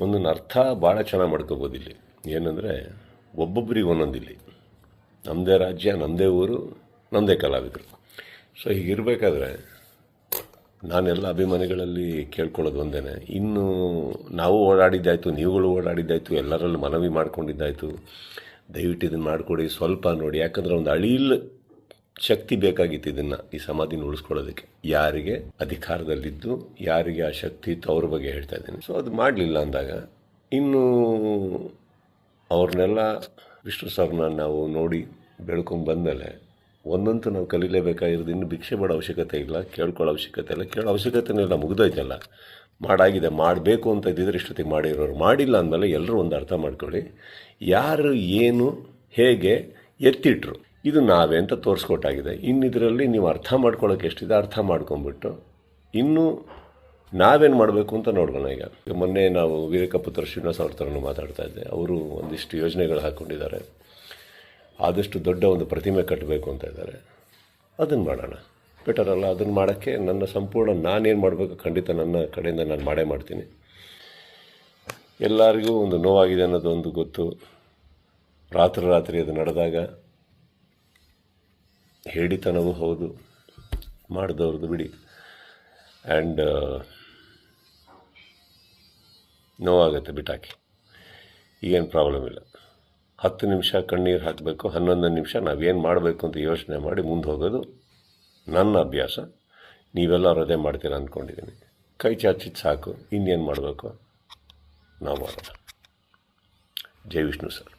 ಒಂದೊಂದು ಅರ್ಥ ಭಾಳ ಚೆನ್ನಾಗಿ ಮಾಡ್ಕೋಬೋದು ಇಲ್ಲಿ. ಏನಂದರೆ ಒಬ್ಬೊಬ್ಬರಿಗೆ ಒಂದೊಂದು ಇಲ್ಲಿ. ನಮ್ಮದೇ ರಾಜ್ಯ ನಮ್ಮದೇ ಊರು ನಮ್ಮದೇ ಕಲಾವಿದರು. ಸೊ ಹೀಗಿರಬೇಕಾದ್ರೆ ನಾನೆಲ್ಲ ಅಭಿಮಾನಿಗಳಲ್ಲಿ ಕೇಳ್ಕೊಳ್ಳೋದು ಒಂದೇ ಇನ್ನು ನಾವು ಓಡಾಡಿದ್ದಾಯಿತು, ನೀವುಗಳು ಓಡಾಡಿದ್ದಾಯಿತು, ಎಲ್ಲರಲ್ಲೂ ಮನವಿ ಮಾಡ್ಕೊಂಡಿದ್ದಾಯಿತು. ದಯವಿಟ್ಟು ಇದನ್ನು ಮಾಡಿಕೊಡಿ, ಸ್ವಲ್ಪ ನೋಡಿ. ಯಾಕಂದರೆ ಒಂದು ಅಳಿಲ್ ಶಕ್ತಿ ಬೇಕಾಗಿತ್ತು ಇದನ್ನು ಈ ಸಮಾಧಿನ ಉಳಿಸ್ಕೊಳ್ಳೋದಕ್ಕೆ. ಯಾರಿಗೆ? ಅಧಿಕಾರದಲ್ಲಿದ್ದು ಯಾರಿಗೆ ಆ ಶಕ್ತಿ ಇತ್ತು ಅವ್ರ ಬಗ್ಗೆ ಹೇಳ್ತಾ ಇದ್ದೀನಿ. ಸೊ ಅದು ಮಾಡಲಿಲ್ಲ ಅಂದಾಗ ಇನ್ನು ಅವ್ರನ್ನೆಲ್ಲ ವಿಷ್ಣು ಸರ್ನ ನಾವು ನೋಡಿ ಬೆಳ್ಕೊಂಡು ಬಂದಮೇಲೆ ಒಂದಂತೂ ನಾವು ಕಲೀಲೇಬೇಕಾಗಿರೋದು ಇನ್ನು ಭಿಕ್ಷೆ ಮಾಡೋ ಅವಶ್ಯಕತೆ ಇಲ್ಲ, ಕೇಳ್ಕೊಳ್ಳೋ ಅವಶ್ಯಕತೆ ಇಲ್ಲ. ಕೇಳೋ ಅವಶ್ಯಕತೆನೇ ಇಲ್ಲ ಮುಗ್ದೋಯ್ತಲ್ಲ. ಮಾಡಾಗಿದೆ, ಮಾಡಬೇಕು ಅಂತ ಇದ್ದಿದ್ರೆ ಇಷ್ಟೊತ್ತಿಗೆ ಮಾಡಿರೋರು. ಮಾಡಿಲ್ಲ ಅಂದಮೇಲೆ ಎಲ್ಲರೂ ಒಂದು ಅರ್ಥ ಮಾಡ್ಕೊಳ್ಳಿ, ಯಾರು ಏನು, ಹೇಗೆ ಎತ್ತಿಟ್ರು. ಇದು ನಾವೇ ಅಂತ ತೋರಿಸ್ಕೊಟ್ಟಾಗಿದೆ. ಇನ್ನು ಇದರಲ್ಲಿ ನೀವು ಅರ್ಥ ಮಾಡ್ಕೊಳ್ಳೋಕೆ ಎಷ್ಟಿದೆ ಅರ್ಥ ಮಾಡ್ಕೊಂಬಿಟ್ಟು ಇನ್ನು ನಾವೇನು ಮಾಡಬೇಕು ಅಂತ ನೋಡೋಣ ಈಗ. ಮೊನ್ನೆ ನಾವು ವೀರಕಪುತ್ರ ಶ್ರೀನಿವಾಸ ಅವ್ರ ಥರನೂ ಮಾತಾಡ್ತಾ ಇದ್ದೆ. ಅವರು ಒಂದಿಷ್ಟು ಯೋಜನೆಗಳು ಹಾಕ್ಕೊಂಡಿದ್ದಾರೆ. ಆದಷ್ಟು ದೊಡ್ಡ ಒಂದು ಪ್ರತಿಮೆ ಕಟ್ಟಬೇಕು ಅಂತ ಇದ್ದಾರೆ. ಅದನ್ನು ಮಾಡೋಣ. ಬೆಟರ್ ಅಲ್ಲ ಅದನ್ನು ಮಾಡೋಕ್ಕೆ ನನ್ನ ಸಂಪೂರ್ಣ ನಾನೇನು ಮಾಡಬೇಕು ಖಂಡಿತ ನನ್ನ ಕಡೆಯಿಂದ ನಾನು ಮಾಡೇ ಮಾಡ್ತೀನಿ. ಎಲ್ಲರಿಗೂ ಒಂದು ನೋವಾಗಿದೆ ಅನ್ನೋದು ಒಂದು ಗೊತ್ತು. ರಾತ್ರಿ ರಾತ್ರಿ ಅದು ನಡೆದಾಗ ಹೇಳಿತನವೂ ಹೌದು. ಮಾಡಿದವ್ರದ್ದು ಬಿಡಿ. ಆ್ಯಂಡ್ ನೋವಾಗುತ್ತೆ ಬಿಟಾಕಿ. ಈಗೇನು ಪ್ರಾಬ್ಲಮ್ ಇಲ್ಲ. ಹತ್ತು ನಿಮಿಷ ಕಣ್ಣೀರು ಹಾಕಬೇಕು, ಹನ್ನೊಂದು ನಿಮಿಷ ನಾವೇನು ಮಾಡಬೇಕು ಅಂತ ಯೋಚನೆ ಮಾಡಿ ಮುಂದೆ ಹೋಗೋದು ನನ್ನ ಅಭ್ಯಾಸ. ನೀವೆಲ್ಲರೂ ಅದೇ ಮಾಡ್ತೀರ ಅಂದ್ಕೊಂಡಿದ್ದೀನಿ ಕೈ ಚಾಚಿದ್ದು ಸಾಕು. ಇನ್ನೇನು ಮಾಡಬೇಕು? ನಾವು ಮಾಡೋಣ ಜೈ ವಿಷ್ಣು ಸರ್.